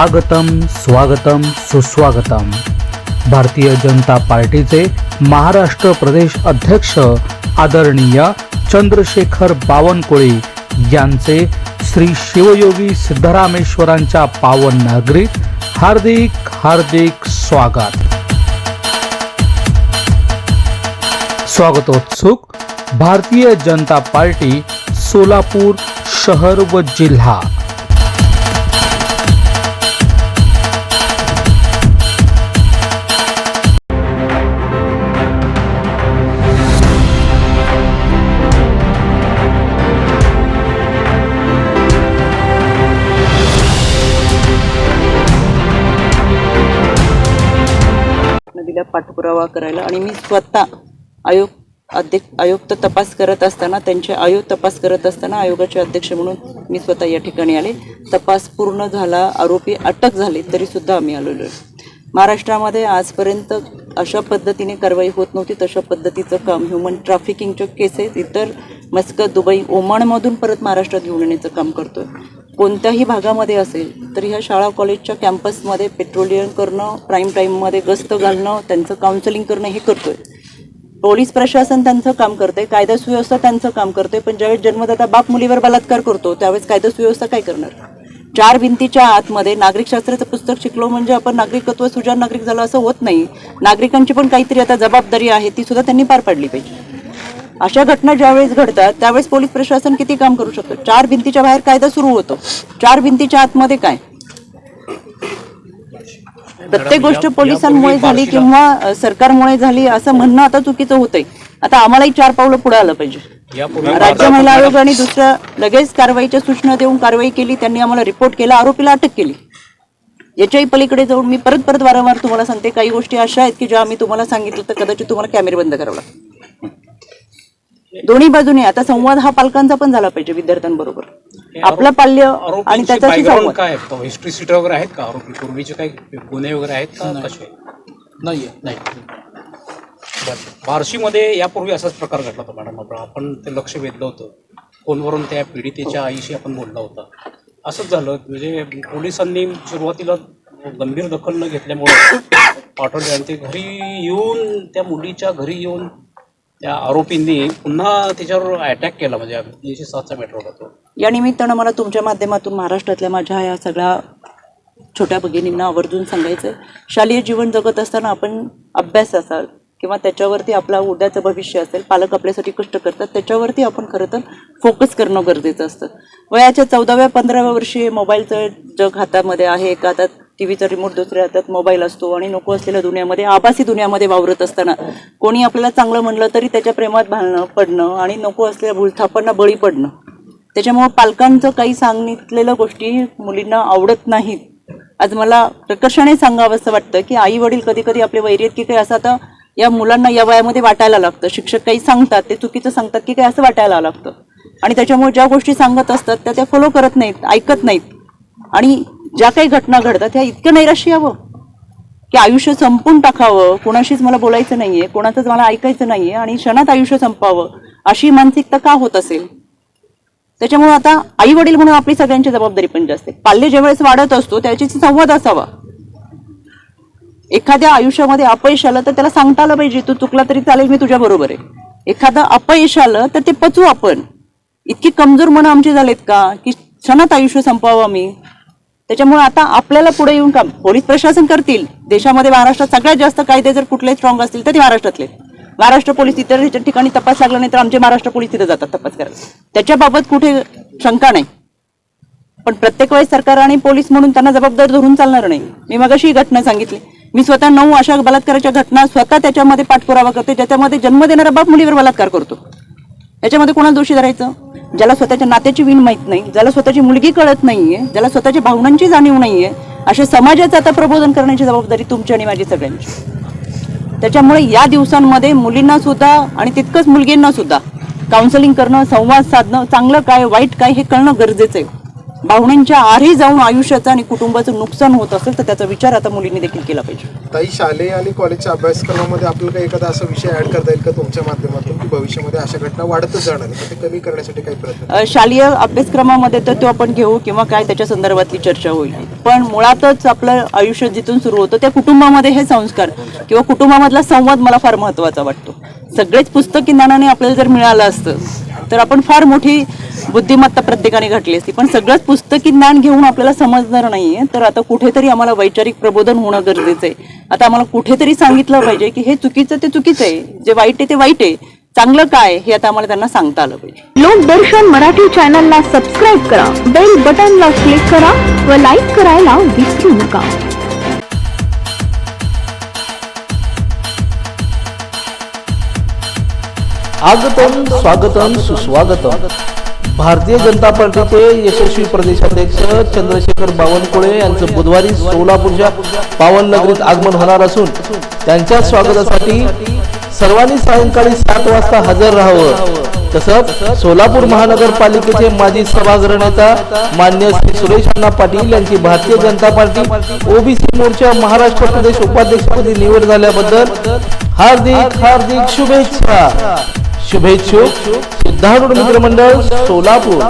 स्वागतम स्वागतम सुस्वागतम. भारतीय जनता पार्टीचे महाराष्ट्र प्रदेश अध्यक्ष आदरणीय चंद्रशेखर बावनकुळे यांचे श्री शिवयोगी सिद्धरामेश्वरांच्या पावन नगरीत हार्दिक हार्दिक स्वागत. स्वागतोत्सुक भारतीय जनता पार्टी सोलापूर शहर व जिल्हा. केलेला पाठपुरावा करायला. आणि मी स्वतः आयोग अध्यक्ष आयुक्त तपास करत असताना त्यांचे आयोग तपास करत असताना आयोगाचे अध्यक्ष म्हणून मी स्वतः या ठिकाणी आले. तपास पूर्ण झाला आरोपी अटक झाले तरी सुद्धा आम्ही आलेलो आहे. महाराष्ट्रामध्ये आजपर्यंत अशा पद्धतीने कारवाई होत नव्हती तशा पद्धतीचं काम ह्युमन ट्रॅफिकिंगच्या केसेस इतर मस्कत दुबई ओमानमधून परत महाराष्ट्रात घेऊन येण्याचं काम करतोय. कोणत्याही भागामध्ये असेल तर ह्या शाळा कॉलेजच्या कॅम्पसमध्ये पेट्रोलियम करणं प्राईम टाईममध्ये गस्त घालणं त्यांचं काउन्सिलिंग करणं हे करतोय. पोलीस प्रशासन त्यांचं काम करते कायदा सुव्यवस्था त्यांचं काम करते पण ज्यावेळेस जन्मदाता बाप मुलीवर बलात्कार करतो त्यावेळेस कायदा सुव्यवस्था काय करणार? चार भिंतीच्या आतमध्ये नागरिकशास्त्राचं पुस्तक शिकलो म्हणजे आपण नागरिकत्व सुजाण नागरिक झालं असं होत नाही. नागरिकांची पण काहीतरी आता जबाबदारी आहे ती सुद्धा त्यांनी पार पाडली पाहिजे. अशा घटना ज्यावेळेस घडतात त्यावेळेस पोलीस प्रशासन किती काम करू शकतं? चार भिंतीच्या बाहेर कायदा सुरू होतो. चार भिंतीच्या आतमध्ये काय? प्रत्येक गोष्ट पोलिसांमुळे झाली किंवा सरकारमुळे झाली असं म्हणणं आता चुकीचं होतंय. आता आम्हालाही चार पावलं पुढे आलं पाहिजे. राज्य महिला आयोग आणि दुसरं लगेच कारवाईच्या सूचना देऊन कारवाई केली त्यांनी आम्हाला रिपोर्ट केला आरोपीला अटक केली. याच्याही पलीकडे जाऊन मी परत परत वारंवार तुम्हाला सांगते काही गोष्टी अशा आहेत की ज्या आम्ही तुम्हाला सांगितलं तर कदाचित तुम्हाला कॅमेरे बंद करावं लागतं दोन्ही बाजूने. आता संवाद हा पालकांचा पण झाला पाहिजे विद्यार्थ्यांबरोबर. आपलं पाल्य आणि संवाद काय हिस्ट्री सीट वगैरे आहेत का? आरोपी पूर्वीचे काही गुन्हे वगैरे आहेत का? नाही. नाही. बरं. बार्शीमध्ये यापूर्वी असाच प्रकार घडला होता मॅडम. आपण आपण ते लक्ष वेधलं होतं. फोनवरून त्या पीडितेच्या आईशी आपण बोललो होता. असंच झालं. म्हणजे पोलिसांनी सुरुवातीला गंभीर दखल न घेतल्यामुळे पाठवले आणि ते घरी येऊन त्या मुलीच्या घरी येऊन त्या आरोपींनी पुन्हा त्याच्यावर अटॅक केला म्हणजे तीनशे सातचा मेट्रो होता. तो या निमित्तानं मला तुमच्या माध्यमातून महाराष्ट्रातल्या माझ्या या सगळ्या छोट्या भगिनींना आवर्जून सांगायचं आहे शालेय जीवन जगत असताना आपण अभ्यास असाल किंवा त्याच्यावरती आपला उद्याचं भविष्य असेल पालक आपल्यासाठी कष्ट करतात त्याच्यावरती आपण खरं तर फोकस करणं गरजेचं असतं. वयाच्या चौदाव्या पंधराव्या वर्षी मोबाईलचं जग हातामध्ये आहे एका हातात टी व्हीचा रिमोट दुसऱ्या हातात मोबाईल असतो आणि नको असलेल्या दुनियामध्ये आभासी दुनियामध्ये वावरत असताना कोणी आपल्याला चांगलं म्हणलं तरी त्याच्या प्रेमात भालणं पडणं आणि नको असलेल्या भूलथापांना बळी पडणं. त्याच्यामुळं पालकांचं काही सांगितलेल्या गोष्टी मुलींना आवडत नाहीत. आज मला प्रकर्षाने सांगावं असं वाटतं की आई वडील कधी कधी आपले वैरी आहेत की काही असं आता या मुलांना या वयामध्ये वाटायला लागतं. शिक्षक काही सांगतात ते चुकीचं सांगतात की काय असं वाटायला लागतं. आणि त्याच्यामुळे ज्या गोष्टी सांगत असतात त्या त्या फॉलो करत नाहीत ऐकत नाहीत. आणि ज्या काही घटना घडतात त्या इतकं नैराश्य यावं? की आयुष्य संपून टाकावं? कोणाशीच मला बोलायचं नाहीये कोणाचंच मला ऐकायचं नाहीये आणि क्षणात आयुष्य संपावं अशी मानसिकता का होत असेल? त्याच्यामुळे आता आई वडील म्हणून आपली सगळ्यांची जबाबदारी पण जास्त पाल्य ज्यावेळेस वाढत असतो त्याची संवाद असावा. एखाद्या आयुष्यामध्ये अपयश आलं तर त्याला सांगता आलं पाहिजे तू चुकला तरी चालेल मी तुझ्या बरोबर आहे. एखादं अपयश आलं तर ते पचवू आपण. इतकी कमजोर मनं आमचे झालेत का? की क्षणात आयुष्य संपवावं आम्ही? त्याच्यामुळे आता आपल्याला पुढे येऊन काम पोलीस प्रशासन करतील. देशामध्ये महाराष्ट्रात सगळ्यात जास्त कायदे जर कुठले स्ट्रॉंग असतील तर ते महाराष्ट्रातले. महाराष्ट्र पोलीस इतर ठिकाणी तपास लागला नाही तर आमचे महाराष्ट्र पोलीस तिथे जातात तपास करायला. त्याच्याबाबत कुठे शंका नाही. पण प्रत्येक वेळेस सरकार आणि पोलीस म्हणून त्यांना जबाबदार धरून चालणार नाही. मी मगाशी ही घटना सांगितली. मी स्वतः नऊ अशा बलात्काराच्या घटना स्वतः त्याच्यामध्ये पाठपुरावा करते ज्याच्यामध्ये जन्म देणारा बाप मुलीवर बलात्कार करतो. याच्यामध्ये कोणाला दोषी धरायचं? ज्याला स्वतःच्या नात्याची विण माहीत नाही ज्याला स्वतःची मुलगी कळत नाहीये ज्याला स्वतःच्या भावनांची जाणीव नाहीये अशा समाजाचं आता प्रबोधन करण्याची जबाबदारी तुमची आणि माझी सगळ्यांची. त्याच्यामुळे या दिवसांमध्ये मुलींना सुद्धा आणि तितकंच मुलगींना सुद्धा काउन्सिलिंग करणं संवाद साधणं चांगलं काय वाईट काय हे कळणं गरजेचं आहे. भावनांच्या आरही जाऊन आयुष्याचं आणि कुटुंबाचं नुकसान होत असेल तर त्याचा विचार आता मुलींनी देखील केला पाहिजे. ताई शालेय आणि कॉलेजच्या अभ्यासक्रमामध्ये आपल्याला काही एखादा असा विषय ऍड करता येईल का तुमच्या माध्यमातून? की भविष्यामध्ये अशा घटना वाढतच जाणार आहे तर ते कमी करण्यासाठी काही प्रयत्न अ, शालेय अभ्यासक्रमामध्ये तर तो आपण घेऊ किंवा काय त्याच्या संदर्भातली चर्चा होईल. पण मुळातच आपलं आयुष्य जिथून सुरू होतं त्या कुटुंबामध्ये हे संस्कार किंवा कुटुंबामधला संवाद मला फार महत्त्वाचा वाटतो. सगळेच पुस्तकी ज्ञानाने आपल्याला जर मिळालं असतं तर आपण फार मोठी बुद्धिमत्ता प्रत्येकाने घातली असती. पण सगळंच पुस्तकी ज्ञान घेऊन आपल्याला समजणार नाहीये. तर आता कुठेतरी आम्हाला वैचारिक प्रबोधन होणं गरजेचं आहे. आता आम्हाला कुठेतरी सांगितलं पाहिजे की हे चुकीचं ते चुकीचं आहे. जे वाईट आहे ते वाईट आहे. चांगलं काय हे आता आम्हाला त्यांना सांगता आलं पाहिजे. लोकदर्शन मराठी चॅनलला सबस्क्राईब करा. बेल बटनला क्लिक करा व लाईक करायला विसरू नका. आगतम स्वागतम सुस्वागतम. भारतीय जनता पार्टीचे यशस्वी प्रदेशाध्यक्ष चंद्रशेखर बावनकुळे यांचं बुधवारी सोलापूरच्या पावन नगरीत आगमन होणार असून त्यांच्या स्वागतासाठी सर्वांनी सायंकाळी सात वाजता हजर राहावं. तसंच सोलापूर महानगरपालिकेचे माजी सभागृह नेता मान्य श्री सुरेश अण्णा पाटील यांची भारतीय जनता पार्टी ओबीसी मोर्चा महाराष्ट्र प्रदेश उपाध्यक्षपदी निवड झाल्याबद्दल हार्दिक हार्दिक शुभेच्छा. शुभेच्छुक सिद्धारूढ मित्रमंडळ सोलापूर.